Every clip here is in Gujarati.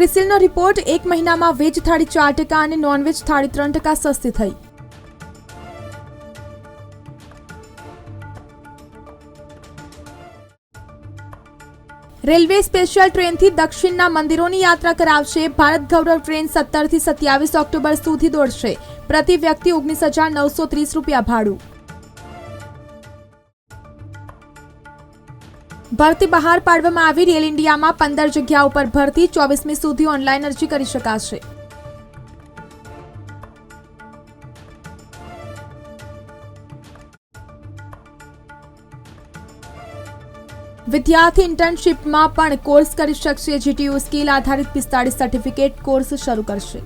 ક્રિસિલનો રિપોર્ટ, એક મહિનામાં વેજ થાળી ચાર ટકા અને નોનવેજ થાળી ત્રણ ટકા સસ્તી થઈ. રેલવે સ્પેશિયલ ટ્રેનથી દક્ષિણના મંદિરોની યાત્રા કરાવશે. ભારત ગૌરવ ટ્રેન સત્તરથી સત્યાવીસ ઓક્ટોબર સુધી દોડશે. પ્રતિ વ્યક્તિ ઓગણીસ હજાર નવસો ત્રીસ રૂપિયા ભાડું. ભરતી બહાર પાડવામાં આવી રેલ ઇન્ડિયામાં પંદર જગ્યા ઉપર ભરતી, ચોવીસમી સુધી ઓનલાઈન અરજી કરી શકાશે. વિદ્યાર્થી ઇન્ટર્નશીપમાં પણ કોર્સ કરી શકશે જીટીયુ સ્કિલ આધારિત પિસ્તાળીસ સર્ટિફિકેટ કોર્સ શરૂ કરશે.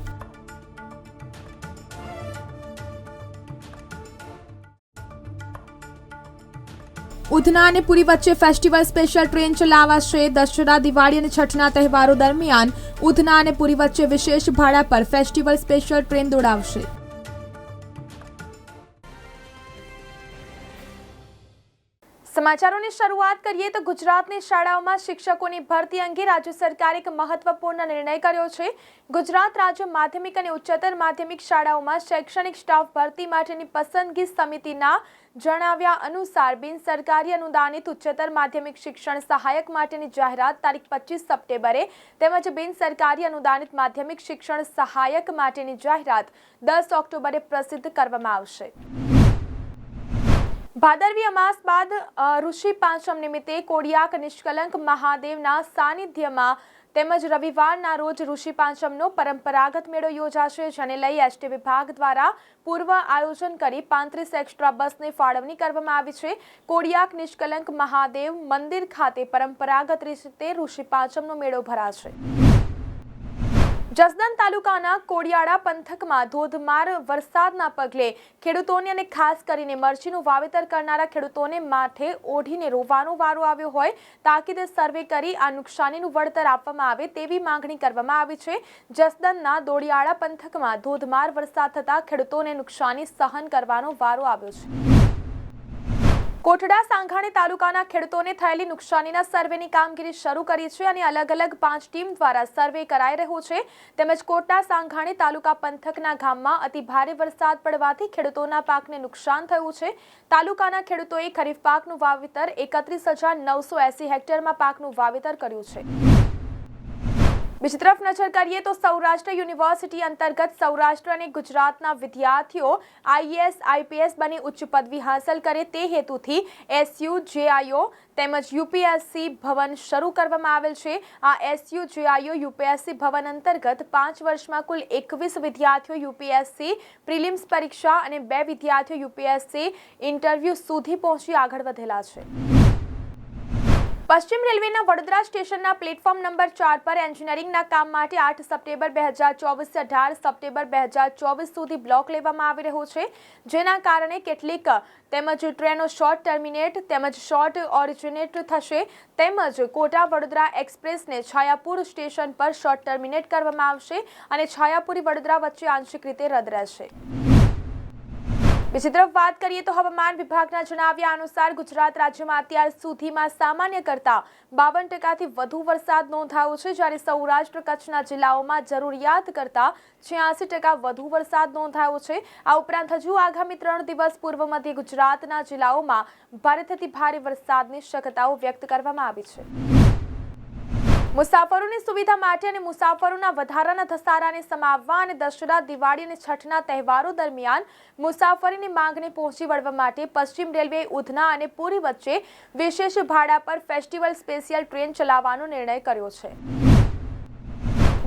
ઉધના અને પુરી વચ્ચે ફેસ્ટિવલ સ્પેશિયલ ટ્રેન ચલાવાશે દશેરા દિવાળી અને છઠના તહેવારો દરમિયાન ઉધના અને પુરી વચ્ચે વિશેષ ભાડા પર ફેસ્ટિવલ સ્પેશિયલ ટ્રેન દોડાવશે. સમાચારોની શરૂઆત કરીએ તો ગુજરાતની શાળાઓમાં શિક્ષકોની ભરતી અંગે રાજ્ય સરકારે એક મહત્વપૂર્ણ નિર્ણય કર્યો છે. ગુજરાત રાજ્ય માધ્યમિક અને ઉચ્ચતર માધ્યમિક શાળાઓમાં શૈક્ષણિક સ્ટાફ ભરતી માટેની પસંદગી સમિતિના જણાવ્યા અનુસાર બિન સરકારી અનુદાનિત ઉચ્ચતર માધ્યમિક શિક્ષણ સહાયક માટેની જાહેરાત તારીખ પચીસ સપ્ટેમ્બરે તેમજ બિન સરકારી અનુદાનિત માધ્યમિક શિક્ષણ સહાયક માટેની જાહેરાત દસ ઓક્ટોબરે પ્રસિદ્ધ કરવામાં આવશે. ભાદરવી અમાસ બાદ ઋષિ પાંચમ નિમિત્તે કોડિયાક નિષ્કલંક મહાદેવના સાનિધ્યમાં તેમજ રવિવારના રોજ ઋષિ પાંચમનો પરંપરાગત મેળો યોજાશે, જેને લઈ એસટી વિભાગ દ્વારા પૂર્વ આયોજન કરી પાંત્રીસ એક્સ્ટ્રા બસની ફાળવણી કરવામાં આવી છે. કોડિયાક નિષ્કલંક મહાદેવ મંદિર ખાતે પરંપરાગત રીતે ઋષિ પાંચમનો મેળો ભરાશે. જસદન તાલુકાના કોડિયાળા પંથકમાં ધોધમાર વરસાદના પગલે ખેડૂતોને અને ખાસ કરીને મરચીનું વાવેતર કરનારા ખેડૂતોને માથે ઓઢીને રોવાનો વારો આવ્યો હોય, તાકીદ સર્વે કરી આ નુકસાનીનું વળતર આપવામાં આવે તેવી માંગણી કરવામાં આવી છે. જસદનના દોડિયાળા પંથકમાં ધોધમાર વરસાદ થતાં ખેડૂતોને નુકસાની સહન કરવાનો વારો આવ્યો છે. કોટડા સાંઘાણી તાલુકાના ખેડૂતોને થયેલી નુકસાનીના સર્વેની કામગીરી શરૂ કરી છે અને અલગ અલગ પાંચ ટીમ દ્વારા સર્વે કરાઈ રહ્યો છે. તેમજ કોટડા સાંઘાણી તાલુકા પંથકના ગામમાં અતિ ભારે વરસાદ પડવાથી ખેડૂતોના પાકને નુકસાન થયું છે. તાલુકાના ખેડૂતોએ ખરીફ પાકનું વાવેતર એકત્રીસ હજાર નવસો એસી હેક્ટરમાં પાકનું વાવેતર કર્યું છે. બીજી તરફ નજર કરીએ તો સૌરાષ્ટ્ર યુનિવર્સિટી અંતર્ગત સૌરાષ્ટ્ર અને ગુજરાતના વિદ્યાર્થીઓ આઈએએસ, આઈપીએસ બની ઉચ્ચ પદવી હાંસલ કરે તે હેતુથી એસયુ, જેઆઈઓ તેમજ યુપીએસસી ભવન શરૂ કરવામાં આવેલ છે. આ એસયુ, જેઆઈઓ, યુપીએસસી ભવન અંતર્ગત પાંચ વર્ષમાં કુલ એકવીસ વિદ્યાર્થીઓ યુપીએસસી પ્રિલિમ્સ પરીક્ષા અને બે વિદ્યાર્થીઓ યુપીએસસી ઇન્ટરવ્યૂ સુધી પહોંચી આગળ વધેલા છે. પશ્ચિમ રેલવેના વડોદરા સ્ટેશનના પ્લેટફોર્મ નંબર ચાર પર એન્જિનિયરિંગના કામ માટે આઠ સપ્ટેમ્બર બે હજાર ચોવીસથી અઢાર સપ્ટેમ્બર બે હજાર ચોવીસ સુધી બ્લોક લેવામાં આવી રહ્યો છે, જેના કારણે કેટલીક તેમજ ટ્રેનો શોર્ટ ટર્મિનેટ તેમજ શોર્ટ ઓરિજિનેટ થશે, તેમજ કોટા વડોદરા એક્સપ્રેસને છાયાપુર સ્ટેશન પર શોર્ટ ટર્મિનેટ કરવામાં આવશે અને છાયાપુરી વડોદરા વચ્ચે આંશિક રીતે રદ રહેશે. બીજી તરફ વાત કરીએ તો હવામાન વિભાગના જણાવ્યા અનુસાર ગુજરાત રાજ્યમાં અત્યાર સુધીમાં સામાન્ય કરતા બાવન ટકાથી વધુ વરસાદ નોંધાયો છે. જ્યારે સૌરાષ્ટ્ર કચ્છના જિલ્લાઓમાં જરૂરિયાત કરતા છ્યાસી ટકા વધુ વરસાદ નોંધાયો છે. આ ઉપરાંત હજુ આગામી ત્રણ દિવસ પૂર્વ મધ્ય ગુજરાતના જિલ્લાઓમાં ભારેથી ભારે વરસાદની શક્યતાઓ વ્યક્ત કરવામાં આવી છે. મુસાફરોની સુવિધા માટે અને મુસાફરોના વધારાના ધસારાને સમાવવા અને દશેરા, દિવાળી અને છઠના તહેવારો દરમિયાન મુસાફરીની માંગને પહોંચી વળવા માટે પશ્ચિમ રેલવે, ઉધના અને પુરી વચ્ચે વિશેષ ભાડા પર ફેસ્ટિવલ સ્પેશિયલ ટ્રેન ચલાવવાનો નિર્ણય કર્યો છે.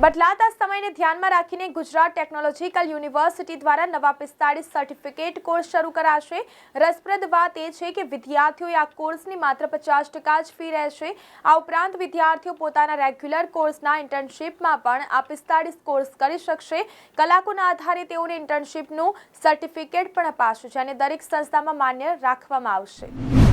બદલાતા સમયને ધ્યાનમાં રાખીને ગુજરાત ટેકનોલોજીકલ યુનિવર્સિટી દ્વારા નવા પિસ્તાળીસ સર્ટિફિકેટ કોર્સ શરૂ કરાશે. રસપ્રદ વાત એ છે કે વિદ્યાર્થીઓએ આ કોર્સની માત્ર પચાસ ટકા જ ફી રહેશે. આ ઉપરાંત વિદ્યાર્થીઓ પોતાના રેગ્યુલર કોર્સના ઇન્ટર્નશીપમાં પણ આ પિસ્તાળીસ કોર્સ કરી શકશે. કલાકોના આધારે તેઓને ઇન્ટર્નશીપનું સર્ટિફિકેટ પણ અપાશે, જેને દરેક સંસ્થામાં માન્ય રાખવામાં આવશે.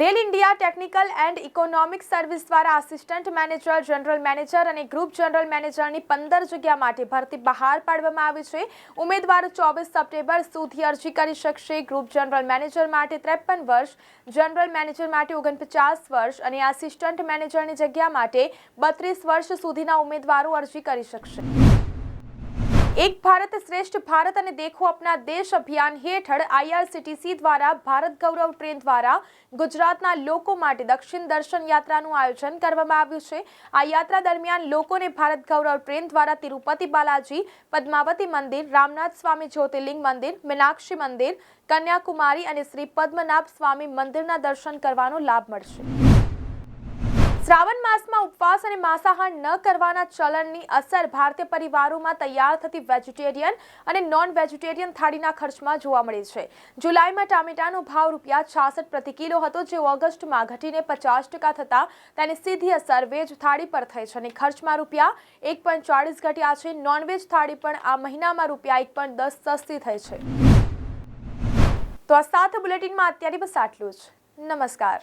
Rail India technical and economic service દ્વારા આસિસ્ટન્ટ મેનેજર જનરલ મેનેજર અને ગ્રુપ જનરલ મેનેજરની પંદર જગ્યા માટે ભરતી બહાર પાડવામાં આવી છે. ઉમેદવારો ચોવીસ સપ્ટેમ્બર સુધી અરજી કરી શકશે. ગ્રુપ જનરલ મેનેજર માટે ત્રેપન વર્ષ જનરલ મેનેજર માટે ઓગણપચાસ વર્ષ અને આસિસ્ટન્ટ મેનેજરની જગ્યા માટે બત્રીસ વર્ષ સુધીના ઉમેદવારો અરજી કરી શકશે. એક ભારત શ્રેષ્ઠ ભારત અને દેખો અપના દેશ અભિયાન હેઠળ આઈઆરસીટીસી દ્વારા ભારત ગૌરવ ટ્રેન દ્વારા ગુજરાતના લોકો માટે દક્ષિણ દર્શન યાત્રાનું આયોજન કરવામાં આવ્યું છે. આ યાત્રા દરમિયાન લોકોને ભારત ગૌરવ ટ્રેન દ્વારા તિરુપતિ બાલાજી, પદ્માવતી મંદિર, રામનાથ સ્વામી જ્યોતિર્લિંગ મંદિર, મીનાક્ષી મંદિર, કન્યાકુમારી અને શ્રી પદ્મનાભ સ્વામી મંદિરના દર્શન કરવાનો લાભ મળશે. શ્રાવણ માસમાં ઉપવાસ અને માંસાહાર ન કરવાના ચલણની અસર ભારતીય પરિવારોમાં તૈયાર થતી વેજીટેરિયન અને નોન વેજીટેરિયન થાળીના ખર્ચમાં જોવા મળી છે. જુલાઈમાં ટામેટાનો ભાવ રૂપિયા છાસઠ પ્રતિ કિલો હતો, જે ઓગસ્ટમાં ઘટીને પચાસ ટકા થતાં તેની સીધી અસર વેજ થાળી પર થઈ છે અને ખર્ચમાં રૂપિયા એક પોઈન્ટ ચાળીસ ઘટ્યા છે. નોનવેજ થાળી પણ આ મહિનામાં રૂપિયા એક સસ્તી થઈ છે. તો આ સાથે બુલેટિનમાં અત્યારે બસ આટલું જ. નમસ્કાર.